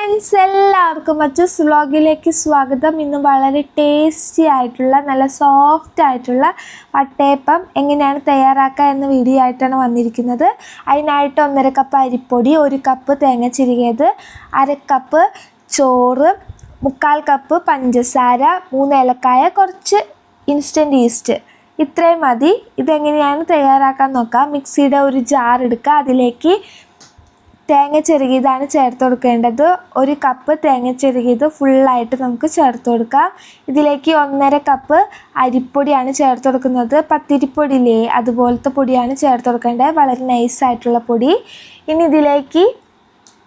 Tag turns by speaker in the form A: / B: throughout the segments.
A: Friends എല്ലാവർക്കും മറ്റു വ്ളോഗിലേക്ക് സ്വാഗതം. ഇന്ന് വളരെ ടേസ്റ്റി ആയിട്ടുള്ള നല്ല സോഫ്റ്റ് ആയിട്ടുള്ള വട്ടയപ്പം എങ്ങനെയാണ് തയ്യാറാക്കുക എന്ന വീഡിയോ ആയിട്ടാണ് വന്നിരിക്കുന്നത്. അതിനായിട്ട് ഒന്നര കപ്പ് അരിപ്പൊടി ഒരു കപ്പ് തേങ്ങ ചിരികിയത് അര കപ്പ് ചോറ് മുക്കാൽ കപ്പ് പഞ്ചസാര മൂന്ന് ഏലക്കായ കുറച്ച് ഇൻസ്റ്റന്റ് ഈസ്റ്റ് ഇത്രയും മതി. ഇതെങ്ങനെയാണ് തയ്യാറാക്കാൻ നോക്കാം. മിക്സിയുടെ ഒരു ജാർ എടുക്കുക. അതിലേക്ക് തേങ്ങ ചെറുകിയതാണ് ചേർത്ത് കൊടുക്കേണ്ടത്. ഒരു കപ്പ് തേങ്ങ ചെറുകിയത് ഫുള്ളായിട്ട് നമുക്ക് ചേർത്ത് കൊടുക്കാം. ഇതിലേക്ക് ഒന്നര കപ്പ് അരിപ്പൊടിയാണ് ചേർത്ത് കൊടുക്കുന്നത്. പത്തിരിപ്പൊടിയില്ലേ അതുപോലത്തെ പൊടിയാണ് ചേർത്ത് കൊടുക്കേണ്ടത്. വളരെ നൈസായിട്ടുള്ള പൊടി. ഇനി ഇതിലേക്ക്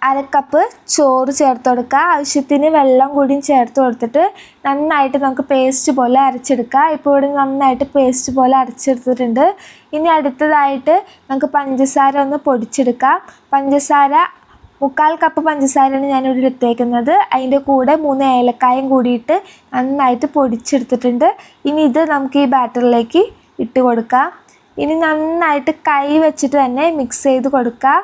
A: അര കപ്പ് ചോറ് ചേർത്ത് കൊടുക്കുക. ആവശ്യത്തിന് വെള്ളം കൂടിയും ചേർത്ത് കൊടുത്തിട്ട് നന്നായിട്ട് നമുക്ക് പേസ്റ്റ് പോലെ അരച്ചെടുക്കുക. ഇപ്പോൾ ഇവിടെ നന്നായിട്ട് പേസ്റ്റ് പോലെ അരച്ചെടുത്തിട്ടുണ്ട്. ഇനി അടുത്തതായിട്ട് നമുക്ക് പഞ്ചസാര ഒന്ന് പൊടിച്ചെടുക്കാം പഞ്ചസാര മുക്കാൽ കപ്പ് പഞ്ചസാരയാണ് ഞാനിവിടെ എടുത്തേക്കുന്നത്. അതിന്റെ കൂടെ മൂന്ന് ഏലക്കായും കൂടിയിട്ട് നന്നായിട്ട് പൊടിച്ചെടുത്തിട്ടുണ്ട്. ഇനി ഇത് നമുക്ക് ഈ ബാറ്ററിലേക്ക് ഇട്ട് കൊടുക്കാം. ഇനി നന്നായിട്ട് കൈ വെച്ചിട്ട് തന്നെ മിക്സ് ചെയ്ത് കൊടുക്കുക.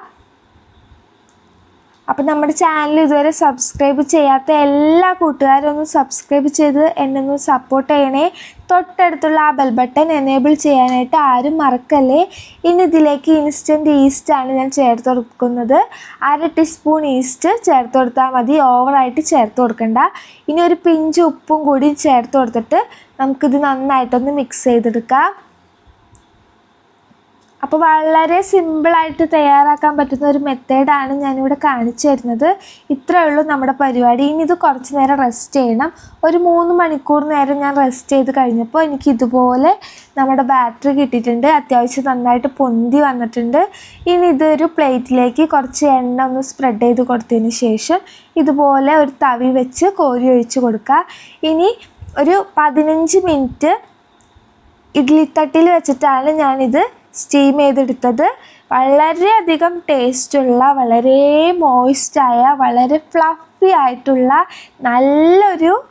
A: അപ്പം നമ്മുടെ ചാനൽ ഇതുവരെ സബ്സ്ക്രൈബ് ചെയ്യാത്ത എല്ലാ കൂട്ടുകാരും ഒന്ന് സബ്സ്ക്രൈബ് ചെയ്ത് എന്നെ ഒന്ന് സപ്പോർട്ട് ചെയ്യണേ. തൊട്ടടുത്തുള്ള ആ ബെൽ ബട്ടൺ എനേബിൾ ചെയ്യാനായിട്ട് ആരും മറക്കല്ലേ? ഇനി ഇതിലേക്ക് ഇൻസ്റ്റന്റ് ഈസ്റ്റാണ് ഞാൻ ചേർത്ത് കൊടുക്കുന്നത്. അര ടീസ്പൂൺ ഈസ്റ്റ് ചേർത്ത് കൊടുത്താൽ മതി. ഓവറായിട്ട് ചേർത്ത് കൊടുക്കണ്ട. ഇനി ഒരു പിഞ്ച് ഉപ്പും കൂടി ചേർത്ത് കൊടുത്തിട്ട് നമുക്കിത് നന്നായിട്ടൊന്ന് മിക്സ് ചെയ്തെടുക്കാം. അപ്പോൾ വളരെ സിമ്പിളായിട്ട് തയ്യാറാക്കാൻ പറ്റുന്ന ഒരു മെത്തേഡാണ് ഞാനിവിടെ കാണിച്ചു തരുന്നത്. ഇത്രയേ ഉള്ളൂ നമ്മുടെ പരിപാടി. ഇനി ഇത് കുറച്ച് നേരം റെസ്റ്റ് ചെയ്യണം. ഒരു മൂന്ന് മണിക്കൂർ നേരം ഞാൻ റെസ്റ്റ് ചെയ്ത് കഴിഞ്ഞപ്പോൾ എനിക്ക് ഇതുപോലെ നമ്മുടെ ബാറ്ററി കിട്ടിയിട്ടുണ്ട്. അത്യാവശ്യം നന്നായിട്ട് പൊന്തി വന്നിട്ടുണ്ട്. ഇനി ഇതൊരു പ്ലേറ്റിലേക്ക് കുറച്ച് എണ്ണ ഒന്ന് സ്പ്രെഡ് ചെയ്ത് കൊടുത്തതിന് ശേഷം ഇതുപോലെ ഒരു തവി വെച്ച് കോരി ഒഴിച്ച് കൊടുക്കുക. ഇനി ഒരു പതിനഞ്ച് മിനിറ്റ് ഇഡ്ലിത്തട്ടിൽ വെച്ചിട്ടാണ് ഞാനിത് സ്റ്റീം ചെയ്തെടുത്തത്. വളരെയധികം ടേസ്റ്റുള്ള വളരെ മോയിസ്റ്റായ വളരെ ഫ്ലഫി ആയിട്ടുള്ള നല്ലൊരു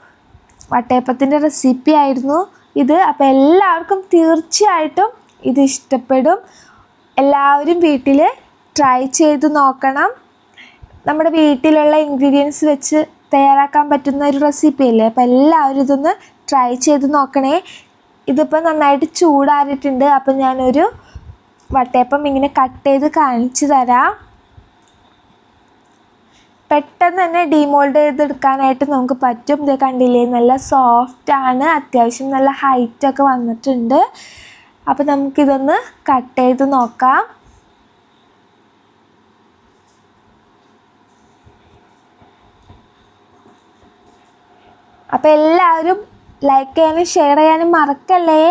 A: വട്ടയപ്പത്തിന്റെ റെസിപ്പി ആയിരുന്നു ഇത്. അപ്പോൾ എല്ലാവർക്കും തീർച്ചയായിട്ടും ഇത് ഇഷ്ടപ്പെടും. എല്ലാവരും വീട്ടിൽ ട്രൈ ചെയ്ത് നോക്കണം. നമ്മുടെ വീട്ടിലുള്ള ഇൻഗ്രീഡിയൻസ് വെച്ച് തയ്യാറാക്കാൻ പറ്റുന്ന ഒരു റെസിപ്പി അല്ലേ? അപ്പോൾ എല്ലാവരും ഇതൊന്ന് ട്രൈ ചെയ്ത് നോക്കണേ. ഇതിപ്പോൾ നന്നായിട്ട് ചൂടാറിയിട്ടുണ്ട്. അപ്പം ഞാനൊരു വട്ടയപ്പം ഇങ്ങനെ കട്ട് ചെയ്ത് കാണിച്ചു തരാം. പെട്ടെന്ന് തന്നെ ഡീമോൾഡ് ചെയ്തെടുക്കാനായിട്ട് നമുക്ക് പറ്റും. ഇത് കണ്ടില്ലേ? നല്ല സോഫ്റ്റ് ആണ്. അത്യാവശ്യം നല്ല ഹൈറ്റൊക്കെ വന്നിട്ടുണ്ട്. അപ്പോൾ നമുക്കിതൊന്ന് കട്ട് ചെയ്ത് നോക്കാം. അപ്പോൾ എല്ലാവരും ലൈക്ക് ചെയ്യാനും ഷെയർ ചെയ്യാനും മറക്കല്ലേ?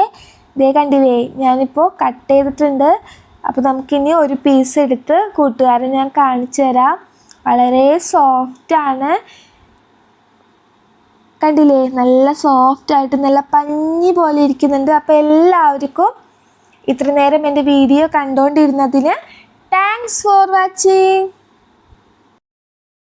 A: ഇതേ കണ്ടില്ലേ ഞാനിപ്പോൾ കട്ട് ചെയ്തിട്ടുണ്ട്. അപ്പോൾ നമുക്കിനി ഒരു പീസ് എടുത്ത് കൂട്ടുകാരൻ ഞാൻ കാണിച്ചു തരാം. വളരെ സോഫ്റ്റാണ് കണ്ടില്ലേ നല്ല സോഫ്റ്റ് ആയിട്ട് നല്ല പഞ്ഞി പോലെ ഇരിക്കുന്നുണ്ട്. അപ്പോൾ എല്ലാവർക്കും ഇത്ര നേരം എന്റെ വീഡിയോ കണ്ടുകൊണ്ടിരുന്നതിന് താങ്ക്സ് ഫോർ വാച്ചിങ്